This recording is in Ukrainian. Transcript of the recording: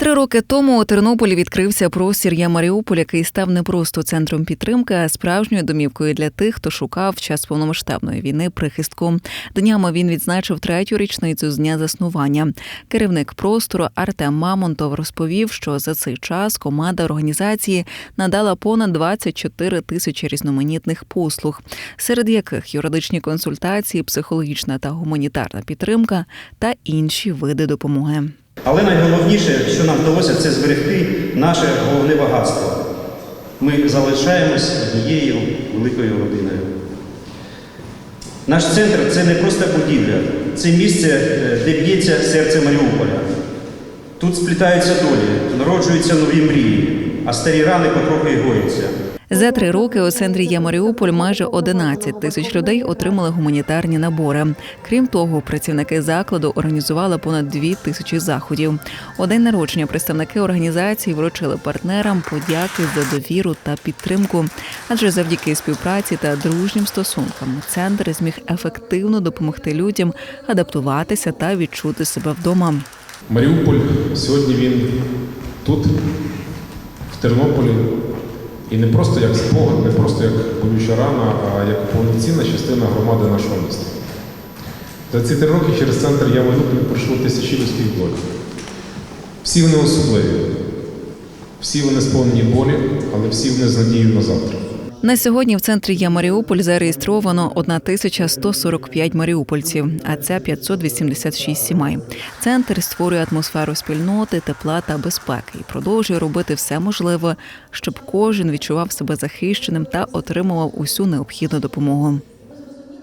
Три роки тому у Тернополі відкрився простір Я Маріуполь, який став не просто центром підтримки, а справжньою домівкою для тих, хто шукав в час повномасштабної війни прихистку. Днями він відзначив третю річницю з дня заснування. Керівник простору Артем Мамонтов розповів, що за цей час команда організації надала понад 24 тисячі різноманітних послуг, серед яких юридичні консультації, психологічна та гуманітарна підтримка та інші види допомоги. Але найголовніше, що нам вдалося, це зберегти наше головне багатство. Ми залишаємось однією великою родиною. Наш центр це не просто будівля, це місце, е, де б'ється серце Маріуполя. Тут сплітаються долі, народжуються нові мрії, а старі рани потроху й гояться. За три роки у центрі «Я Маріуполь майже 11 тисяч людей отримали гуманітарні набори. Крім того, працівники закладу організували понад дві тисячі заходів. У день народження представники організації вручили партнерам подяки за довіру та підтримку. Адже завдяки співпраці та дружнім стосункам центр зміг ефективно допомогти людям адаптуватися та відчути себе вдома. Маріуполь сьогодні він тут, Тернополі, і не просто як спогад, не просто як болюча рана, а як повноцінна частина громади нашого міста. За ці три роки через центр Я Маріуполь пройшло тисячі людських доль. Всі вони особливі, всі вони сповнені болі, але всі вони з надією на завтра. На сьогодні в центрі «Я Маріуполь зареєстровано 1145 маріупольців, а це 586 сімей. Центр створює атмосферу спільноти, тепла та безпеки і продовжує робити все можливе, щоб кожен відчував себе захищеним та отримував усю необхідну допомогу.